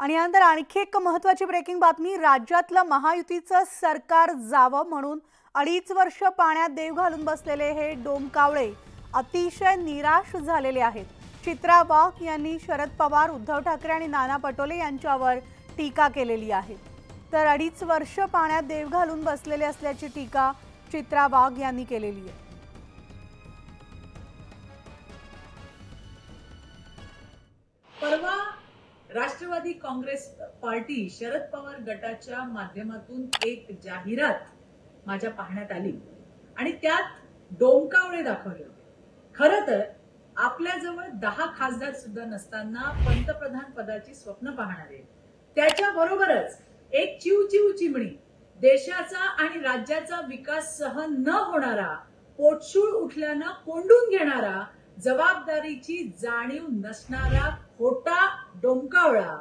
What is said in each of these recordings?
आणि यानंतर आणखी एक महत्वाची ब्रेकिंग बातमी राज्यातलं महायुतीचं सरकार जावं म्हणून अडीच वर्ष पाण्यात देव घालून बसलेले हे डोमकावळे अतिशय निराश झालेले आहेत. चित्रा वाघ यांनी शरद पवार उद्धव ठाकरे आणि नाना पटोले यांच्यावर टीका केलेली आहे. तर अडीच वर्ष पाण्यात देव घालून बसलेले असल्याची टीका चित्रा वाघ यांनी केलेली आहे. राष्ट्रवादी काँग्रेस पार्टी शरद पवार गटाच्या माध्यमातून एक जाहिरात माझ्या पाहण्यात आली. आणि त्यात डोमकावळे दाखवले. होते खर तर आपल्याजवळ दहा खासदार सुद्धा नसताना पंतप्रधान पदाची स्वप्न पाहणारे. त्याच्या बरोबरच एक चिव चिव चिमणी देशाचा आणि राज्याचा विकास सहन न होणारा पोटशूळ उठल्यानं कोंडून घेणारा जबाबदारीची जाणीव नसणारा खोट डोमकावळा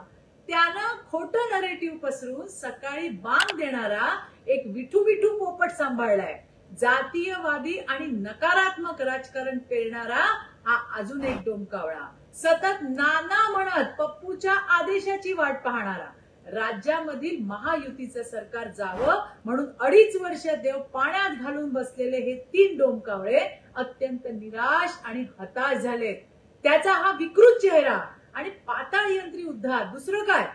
त्यानं खोटं नरेटिव्ह पसरून सकाळी बांग देणारा एक विठू विठू पोपट सांभाळलाय. जातीयवादी आणि नकारात्मक राजकारण पेरणारा हा अजून एक डोमकावळा सतत नाना म्हणत पप्पूच्या आदेशाची वाट पाहणारा. राज्यामधील महायुतीचं सरकार जावं म्हणून अडीच वर्ष देव पाण्यात घालून बसलेले हे तीन डोमकावळे अत्यंत निराश आणि हताश झालेत. त्याचा हा विकृत चेहरा आणि पाताळ यंत्री उद्धार. दुसरं काय?